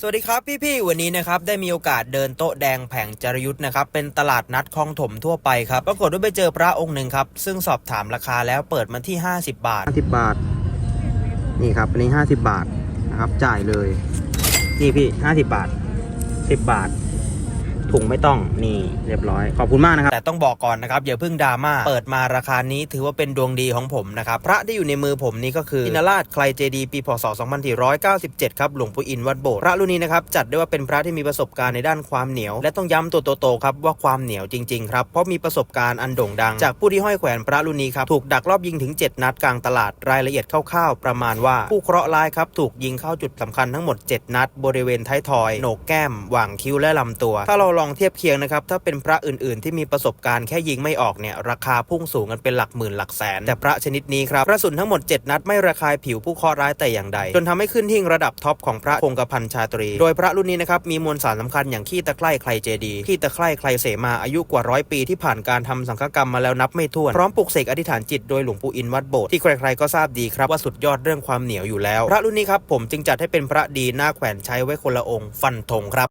สวัสดีครับพี่ๆวันนี้นะครับได้มีโอกาสเดินโต๊ะแดงแผงจรยุทธ์นะครับเป็นตลาดนัดคลองถมทั่วไปครับปรากฏว่าไปเจอพระองค์หนึ่งครับซึ่งสอบถามราคาแล้วเปิดมาที่ 50 บาท 50 บาท นี่ครับอันนี้ 50 บาทนะครับจ่ายเลย นี่พี่ 50 บาท 10 บาท ถุงไม่ต้องนี่เรียบร้อย ขอบคุณมากนะครับ แต่ต้องบอกก่อนนะครับอย่าเพิ่งดราม่าเปิดมาราคานี้ถือว่าเป็นดวงดีของผมนะครับพระที่อยู่ในมือผมนี้ก็คืออินราชใครเจดีปีพศ 2497 ครับหลวงปู่อินวัดโบสถ์พระรุ่นนี้นะครับจัดได้ว่าเป็นพระที่มีประสบการณ์ในด้านความเหนียว และต้องย้ำตัวโตๆครับว่าความเหนียวจริงๆครับเพราะมีประสบการณ์อันโด่งดัง จากผู้ที่ห้อยแขวนพระรุ่นนี้ครับถูกดักรอบยิงถึง 7 นัดกลางตลาดรายละเอียดคร่าวๆประมาณว่าผู้เคราะห์ร้ายครับถูกยิงเข้าจุดสำคัญทั้งหมด 7 นัด บริเวณท้ายทอยโหนกแก้มหว่างคิ้วและลำตัว ถ้าเราลองเทียบเคียงนะครับ ถ้าเป็นพระอื่นๆ ที่มีประสบการณ์แค่ยิงไม่ออกเนี่ยราคาพุ่งสูงกันเป็นหลักหมื่นหลักแสน แต่พระชนิดนี้ครับกระสุนทั้งหมด 7 นัดไม่ระคายผิวผู้เคราะห์ร้ายแต่อย่างใด จนทำให้ขึ้นหิ้งระดับท็อปของพระคงกระพันชาตรี โดยพระรุ่นนี้นะครับมีมวลสารสำคัญอย่างขี้ตะไคร่ใครเจดีขี้ตะไคร่ใครเสมาอายุกว่าร้อยปีที่ผ่านการทำสังฆกรรมมาแล้วนับไม่ถ้วนพร้อมปลุกเสกอธิษฐานจิตโดยหลวงปู่อินวัดโบสถ์ที่ใครๆก็ทราบดีครับว่าสุดยอดเรื่องความเหนียวอยู่แล้ว พระรุ่นนี้ครับผมจึงจัดให้เป็นพระดีหน้าแขวนใช้ไว้คนละองค์ฟันธงครับ